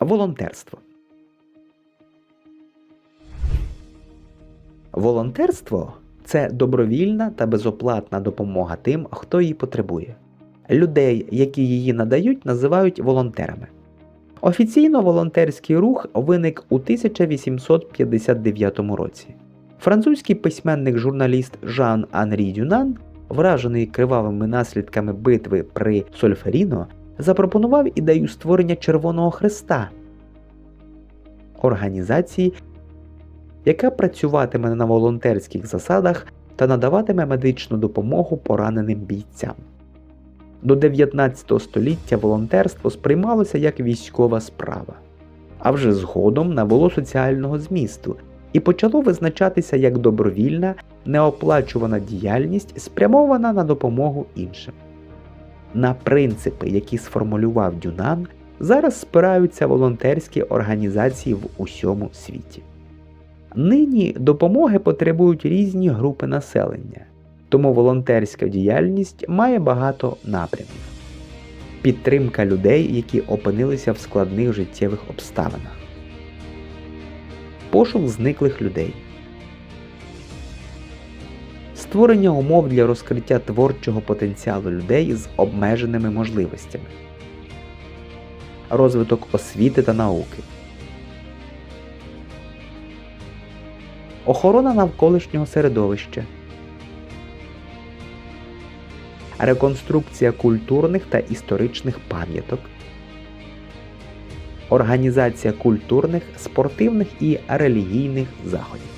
Волонтерство. Волонтерство це добровільна та безоплатна допомога тим, хто її потребує. Людей, які її надають, називають волонтерами. Офіційно волонтерський рух виник у 1859 році. Французький письменник-журналіст Жан Анрі Дюнан, вражений кривавими наслідками битви при Сольферіно, запропонував ідею створення Червоного Хреста організації, яка працюватиме на волонтерських засадах та надаватиме медичну допомогу пораненим бійцям. До 19 століття волонтерство сприймалося як військова справа, а вже згодом набуло соціального змісту і почало визначатися як добровільна, неоплачувана діяльність, спрямована на допомогу іншим. На принципи, які сформулював Дюнан, зараз спираються волонтерські організації в усьому світі. Нині допомоги потребують різні групи населення, тому волонтерська діяльність має багато напрямів. Підтримка людей, які опинилися в складних життєвих обставинах. Пошук зниклих людей. Створення умов для розкриття творчого потенціалу людей з обмеженими можливостями. Розвиток освіти та науки. Охорона навколишнього середовища. Реконструкція культурних та історичних пам'яток. Організація культурних, спортивних і релігійних заходів.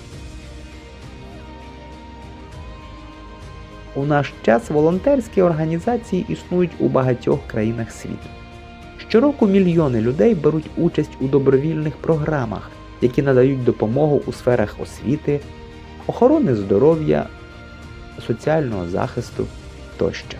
У наш час волонтерські організації існують у багатьох країнах світу. Щороку мільйони людей беруть участь у добровільних програмах, які надають допомогу у сферах освіти, охорони здоров'я, соціального захисту тощо.